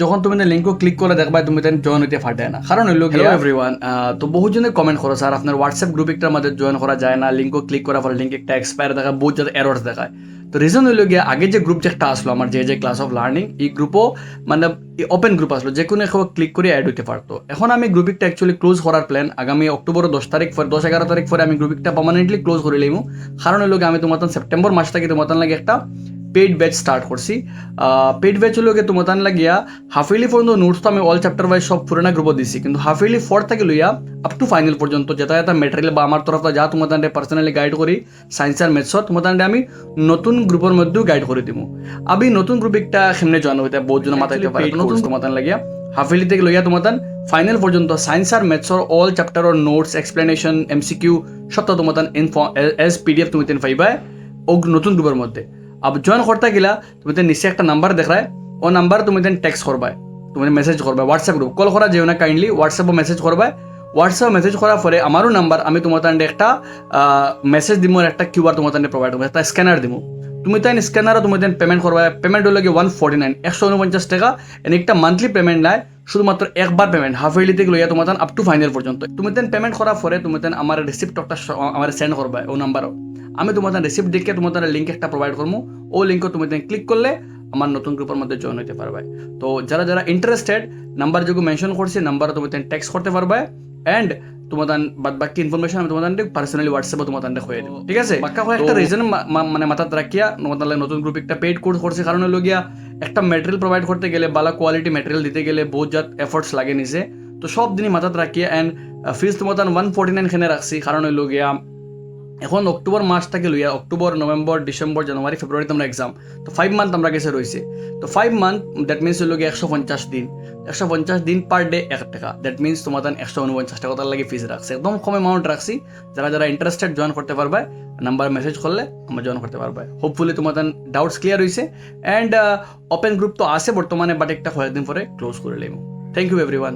যখন তুমি link click করে দেখবা তুমি জয়েন হইতে ফাটে না। কারণ হইল হ্যালো এভরিওয়ান তো বহুজনে কমেন্ট করো স্যার আপনার হোয়াটসঅ্যাপ গ্রুপ একটার মধ্যে জয়েন করা যায় না লিঙ্ক ক্লিক করার পরে লিঙ্ক একটা এক্সপায়ার দেখায় বহুত যাতে এরর্স দেখায়। তো রিজন হইল গিয়ে আগে যে গ্রুপ যে একটা আসলো আমার যে যে ক্লাস অফ লার্নিং এই গ্রুপও মানে ওপেন গ্রুপ আসলো যে কোনো ক্লিক করে অ্যাড হইতে পারতো। এখন আমি গ্রুপিকটা অ্যাকচুয়ালি ক্লোজ করার প্ল্যান আগামী অক্টোবর দশ তারিখ পরে দশ এগারো তারিখ পরে আমি গ্রুপিকটা পার্মানেন্টলি ক্লোজ করে লইমু। কারণ হইল গিয়ে আমি তোমার সেপ্টেম্বর মাস থেকে তোমার লাগে একটা পেইড ব্যাচ স্টার্ট করছি। পেইড ব্যাচ হলো গিয়ে তোমার লাগিয়া ইয়ারলি পর্যন্ত নোটস তো আমি অল চ্যাপ্টার ওয়াইজ সব পুরোনা গ্রুপও দিছি। কিন্তু হাফ ইয়ারলি ফোর থেকে লইয়া আপ টু ফাইনাল পর্যন্ত যেটা যেটা মেটেরিয়াল বা আমার তরফ যা তোমার পার্সোনালি গাইড করি সায়েন্স আর ম্যাথসত তোমার আমি নতুন গ্রুপের মধ্যেও গাইড করে দিব আমি নতুন গ্রুপ একটা সেমনে জয়েন হইতে বহুত জন মাথায় পারে নতুন তোমার লাগিয়া হাফ ইয়ারলি থেকে লইয়া তোমার ফাইনাল পর্যন্ত সায়েন্স আর ম্যাথসর অল চ্যাপ্টারের নোটস এক্সপ্লেনেশন এমসিকিউ সব তোমার ইনফর্ম এজ পিডিএফ তুমি তেন পাইবা ও নতুন গ্রুপের মধ্যে। अब जॉइन करता गेला তুমি তেন নিচে একটা নাম্বার দেখায় ও নাম্বার তুমি তেন টেক্সট করবা তুমি মেসেজ করবা হোয়াটসঅ্যাপ গ্রুপ কল করা যেও না কাইন্ডলি হোয়াটসঅ্যাপে মেসেজ করবা হোয়াটসঅ্যাপ মেসেজ করার পরে আমারও নাম্বার আমি তোমার তান্ডে একটা মেসেজ দিমু আর একটা কিউআর তোমার তান্ডে প্রোভাইড করবো একটা স্ক্যানার দিমু তুমি তাই স্ক্যানারও তুমি তেন পেমেন্ট করবা পেমেন্ট হলো গিয়ে ওয়ান ফর্টি নাইন একশো উনপঞ্চাশ টাকা এনে একটা মান্থলি পেমেন্ট নাই শুধুমাত্র একবার পেমেন্ট হাফ ইয়ারলি থেকে লইয়া তোমার আপ টু ফাইনাল পর্যন্ত তুমি তেন পেমেন্ট করার পরে তুমি তেন আমার রিসিপ্ট একটা আমার সেন্ড করবা ও নাম্বারও আমি তোমার রিসিপ্ট দেখে তোমার লিঙ্ক একটা প্রোভাইড করব ও লিঙ্ক তুমি ক্লিক করলে আমার নতুন গ্রুপের মধ্যে জয়েন হতে পারবে। তো যারা যারা ইন্টারেস্টেড নাম্বার যেগুলো মেনশন করছি নাম্বার তুমি টেক্সট করতে পারবে। অ্যান্ড তোমার বাদ বাকি ইনফরমেশন আমি তোমার পার্সোনালি হোয়াটসঅ্যাপে তোমার হয়ে দেবো। ঠিক আছে? বাক্কা হয় একটা রিজন মানে মাথাত রাখিয়া তোমার নতুন গ্রুপ একটা পেড কোর্স করছে কারণ হলো গিয়া একটা ম্যাটেরিয়াল প্রোভাইড করতে গেলে ভালো কোয়ালিটি ম্যাটেরিয়াল দিতে গেলে বহুত জাত এফোর্টস লাগে নিছে তো সব দিনই মাথাত রাখিয়া অ্যান্ড ফিজ তোমার ওয়ান ফোর্টি নাইন খেনে রাখছি। কারণ হলো গিয়া এখন অক্টোবর মাস থেকে লইয়া October, November, December, January February আমরা এক্সাম তো ফাইভ মান্থ আমরা গেছে রয়েছে তো ফাইভ মান্থ দ্যাট মিনস হলো গিয়ে একশো পঞ্চাশ দিন। একশো পঞ্চাশ দিন পার ডে এক টাকা। দ্যাট মিনস তোমার একশো উনপঞ্চাশ টাকা তার লাগে ফিজ রাখছে। একদম কম অ্যামাউন্ট রাখছি। যারা যারা ইন্টারেস্টেড জয়েন করতে পারবে নাম্বার মেসেজ করলে আমরা জয়েন করতে পারবে। হোপফুলি তোমার ডাউটস ক্লিয়ার হয়েছে অ্যান্ড ওপেন গ্রুপ তো আছে বর্তমানে বাট একটা কয়েকদিন পরে ক্লোজ করে নেব থ্যাংক ইউ এভরিওয়ান